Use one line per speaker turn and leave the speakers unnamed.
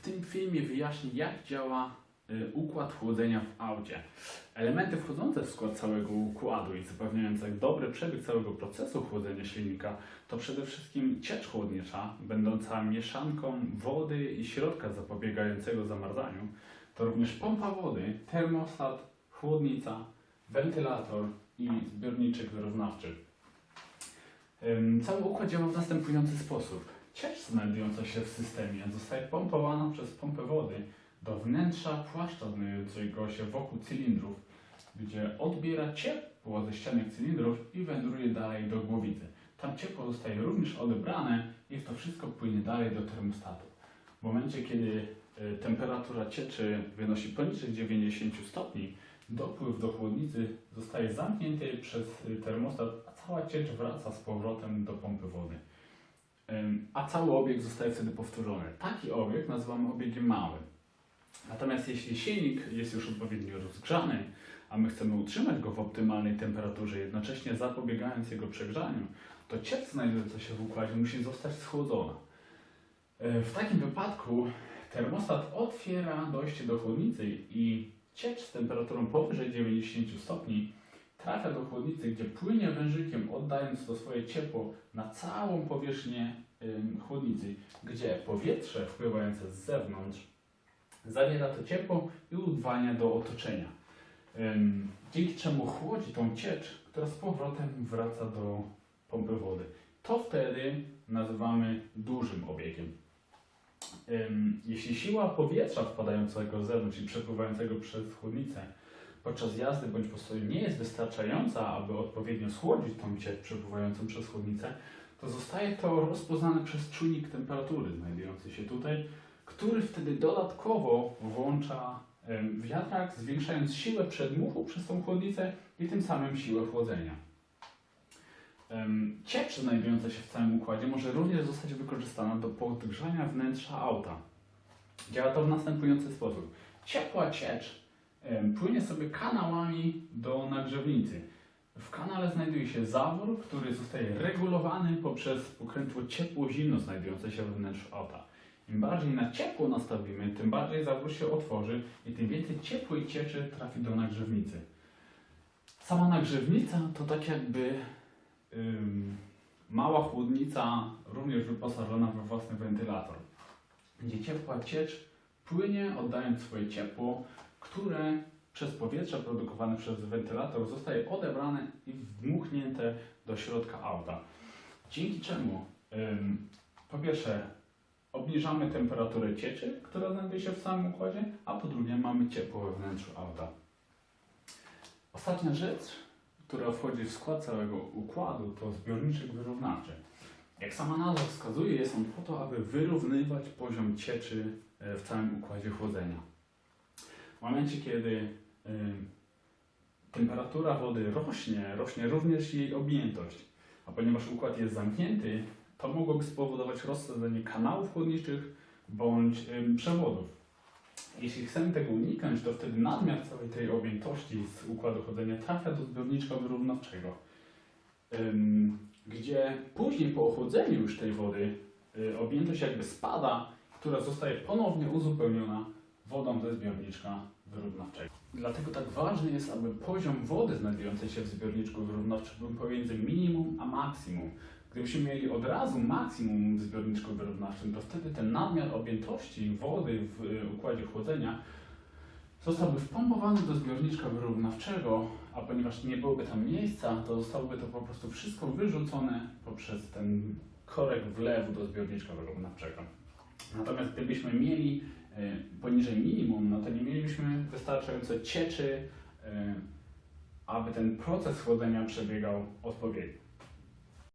W tym filmie wyjaśnię, jak działa y, układ chłodzenia w aucie. Elementy wchodzące w skład całego układu i zapewniające dobry przebieg całego procesu chłodzenia silnika to przede wszystkim ciecz chłodnicza, będąca mieszanką wody i środka zapobiegającego zamarzaniu. To również pompa wody, termostat, chłodnica, wentylator i zbiorniczek wyrównawczy. Cały układ działa w następujący sposób. Znajdująca się w systemie zostaje pompowana przez pompę wody do wnętrza płaszcza znajdującego się wokół cylindrów, gdzie odbiera ciepło ze ścianek cylindrów i wędruje dalej do głowicy. Tam ciepło zostaje również odebrane i to wszystko płynie dalej do termostatu. W momencie, kiedy y, temperatura cieczy wynosi poniżej 90 stopni, dopływ do chłodnicy zostaje zamknięty przez y, termostat, a cała ciecz wraca z powrotem do pompy wody. A cały obieg zostaje wtedy powtórzony. Taki obieg nazywamy obiegiem małym. Natomiast jeśli silnik jest już odpowiednio rozgrzany, a my chcemy utrzymać go w optymalnej temperaturze, jednocześnie zapobiegając jego przegrzaniu, to ciecz znajdująca się w układzie musi zostać schłodzona. W takim wypadku termostat otwiera dojście do chłodnicy i ciecz z temperaturą powyżej 90 stopni trafia do chłodnicy, gdzie płynie wężykiem, oddając to swoje ciepło na całą powierzchnię chłodnicy, gdzie powietrze wpływające z zewnątrz zawiera to ciepło i udwania do otoczenia. Dzięki czemu chłodzi tą ciecz, która z powrotem wraca do pompy wody. To wtedy nazywamy dużym obiegiem. Jeśli siła powietrza wpadającego z zewnątrz i przepływającego przez chłodnicę podczas jazdy bądź postoju nie jest wystarczająca, aby odpowiednio schłodzić tą ciecz przepływającą przez chłodnicę, to zostaje to rozpoznane przez czujnik temperatury znajdujący się tutaj, który wtedy dodatkowo włącza wiatrak, zwiększając siłę przedmuchu przez tą chłodnicę i tym samym siłę chłodzenia. Ciecz znajdująca się w całym układzie może również zostać wykorzystana do podgrzania wnętrza auta. Działa to w następujący sposób. Ciepła ciecz płynie sobie kanałami do nagrzewnicy. W kanale znajduje się zawór, który zostaje regulowany poprzez pokrętło ciepło-zimno znajdujące się we wnętrzu auta. Im bardziej na ciepło nastawimy, tym bardziej zawór się otworzy i tym więcej ciepłej cieczy trafi do nagrzewnicy. Sama nagrzewnica to tak jakby ym, mała chłodnica, również wyposażona we własny wentylator, gdzie ciepła ciecz płynie, oddając swoje ciepło, które przez powietrze produkowane przez wentylator zostaje odebrane i wdmuchnięte do środka auta. Dzięki czemu, po pierwsze, obniżamy temperaturę cieczy, która znajduje się w samym układzie, a po drugie, mamy ciepło we wnętrzu auta. Ostatnia rzecz, która wchodzi w skład całego układu, to zbiorniczek wyrównawczy. Jak sama nazwa wskazuje, jest on po to, aby wyrównywać poziom cieczy e, w całym układzie chłodzenia. W momencie, kiedy temperatura wody rośnie, rośnie również jej objętość, a ponieważ układ jest zamknięty, to mogłoby spowodować rozsadzenie kanałów chłodniczych bądź przewodów. Jeśli chcemy tego uniknąć, to wtedy nadmiar całej tej objętości z układu chłodzenia trafia do zbiorniczka wyrównawczego, gdzie później po ochłodzeniu już tej wody y, objętość jakby spada, która zostaje ponownie uzupełniona wodą ze zbiorniczka wyrównawczego. Dlatego tak ważne jest, aby poziom wody znajdującej się w zbiorniczku wyrównawczym był pomiędzy minimum a maksimum. Gdybyśmy mieli od razu maksimum w zbiorniczku wyrównawczym, to wtedy ten nadmiar objętości wody w y, układzie chłodzenia zostałby wpompowany do zbiorniczka wyrównawczego, a ponieważ nie byłoby tam miejsca, to zostałoby to po prostu wszystko wyrzucone poprzez ten korek wlewu do zbiorniczka wyrównawczego. Natomiast gdybyśmy mieli poniżej minimum, no to nie mielibyśmy wystarczająco cieczy, e, aby ten proces chłodzenia przebiegał odpowiednio.